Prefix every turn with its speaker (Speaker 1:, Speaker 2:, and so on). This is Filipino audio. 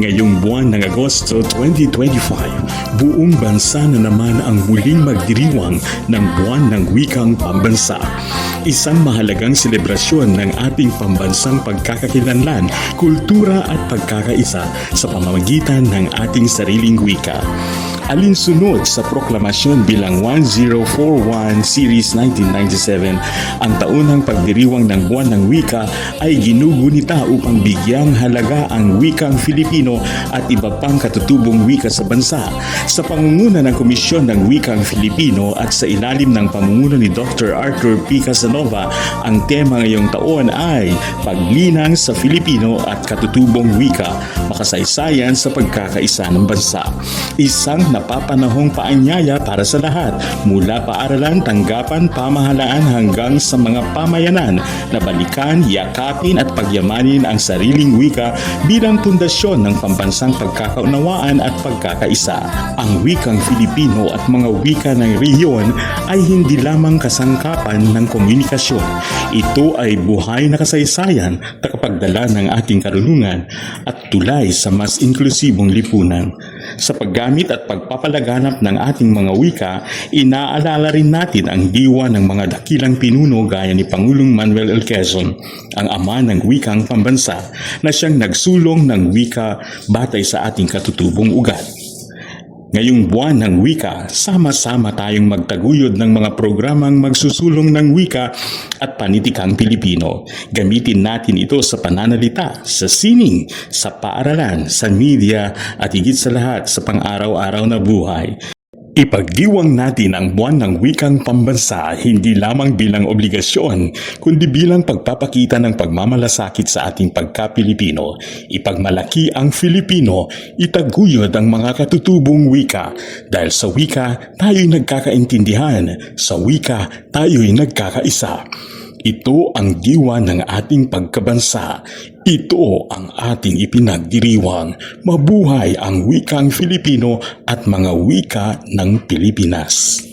Speaker 1: Ngayong buwan ng Agosto 2025, buong bansa na naman ang muling magdiriwang ng buwan ng wikang pambansa. Isang mahalagang selebrasyon ng ating pambansang pagkakakilanlan, kultura at pagkakaisa sa pamamagitan ng ating sariling wika. Alinsunod sa proklamasyon bilang 1041 Series 1997, ang taunang pagdiriwang ng buwan ng wika ay ginugunita upang bigyang halaga ang wikang Filipino at iba pang katutubong wika sa bansa. Sa pangunguna ng Komisyon ng Wikang Filipino at sa ilalim ng pamumuno ni Dr. Arthur P. Casanova, ang tema ngayong taon ay Paglinang sa Filipino at Katutubong Wika, makasaysayan sa pagkakaisa ng bansa. Isang napapanahong paanyaya para sa lahat, mula paaralan, tanggapan, pamahalaan hanggang sa mga pamayanan na balikan, yakapin at pagyamanin ang sariling wika bilang pundasyon ng pambansang pagkakaunawaan at pagkakaisa. Ang wikang Filipino at mga wika ng rehiyon ay hindi lamang kasangkapan ng komunikasyon. Ito ay buhay na kasaysayan na kapagdala ng ating karunungan at tulay sa mas inklusibong lipunan. Sa paggamit at pagpapalaganap ng ating mga wika, inaalala rin natin ang diwa ng mga dakilang pinuno gaya ni Pangulong Manuel L. Quezon, ang ama ng wikang pambansa na siyang nagsulong ng wika batay sa ating katutubong ugat. Ngayong buwan ng wika, sama-sama tayong magtaguyod ng mga programang magsusulong ng wika at panitikang Pilipino. Gamitin natin ito sa pananalita, sa sining, sa paaralan, sa media at higit sa lahat sa pang-araw-araw na buhay. Ipagdiwang natin ang buwan ng wikang pambansa hindi lamang bilang obligasyon, kundi bilang pagpapakita ng pagmamalasakit sa ating pagka-Pilipino. Ipagmalaki ang Filipino, itaguyod ang mga katutubong wika. Dahil sa wika, tayo'y nagkakaintindihan. Sa wika, tayo'y nagkakaisa. Ito ang diwa ng ating pagkabansa. Ito ang ating ipinagdiriwang. Mabuhay ang wikang Filipino at mga wika ng Pilipinas.